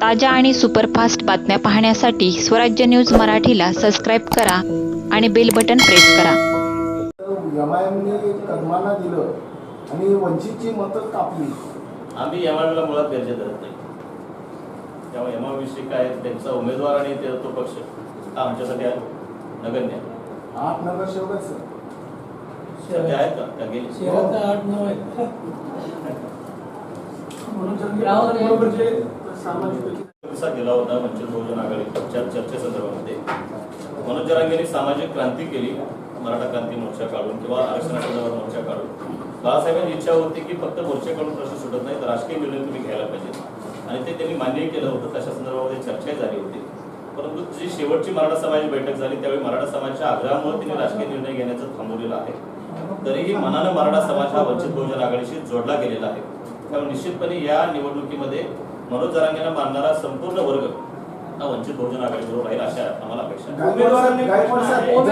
ताज्या आणि सुपरफास्ट बातम्या पाहण्यासाठी स्वराज्य न्यूज मराठीला सबस्क्राईब करा आणि बेल बटन प्रेस करा. कर्माला दिलं आणि वंचितची मतं कापली. आम्ही एमआयला मुळात गरजे धरत नाही. त्यामुळे एमआयविषयी काय त्यांचा उमेदवार आणि ते तो पक्ष हा आमच्यासाठी नगण्य. आठ नगरसेवक आहेत सर सध्या आहेत का? त्या गेले? शहरात आठ नऊ आहेत. सामाजिक दिला होता वंचित बहुजन आघाडीच्या चर्चेसंदर्भामध्ये. मनोज जरांगेंनी सामाजिक क्रांती केली मराठा क्रांती मोर्चा काढून किंवा आरक्षणासंदर्भात मोर्चा काढून. बाळासाहेबांची इच्छा होती की फक्त मोर्चेकडून प्रश्न सुटत नाही तर राजकीय निर्णय तुम्ही घ्यायला पाहिजे आणि ते त्यांनी मान्य केलं होतं तशा संदर्भामध्ये चर्चाही झाली होती. परंतु जी शेवटची मराठा समाजाची बैठक झाली त्यावेळी मराठा समाजाच्या आग्रहामुळे त्यांनी राजकीय निर्णय घेण्याचं थांबवलेलं आहे. तरीही मनानं मराठा समाज हा वंचित बहुजन आघाडीशी जोडला गेलेला आहे. त्यामुळे निश्चितपणे या निवडणुकीमध्ये मनोज जरांगेंना मानणारा संपूर्ण वर्ग हा वंचित बहुजन आघाडीबरोबर राहील अशा आम्हाला अपेक्षा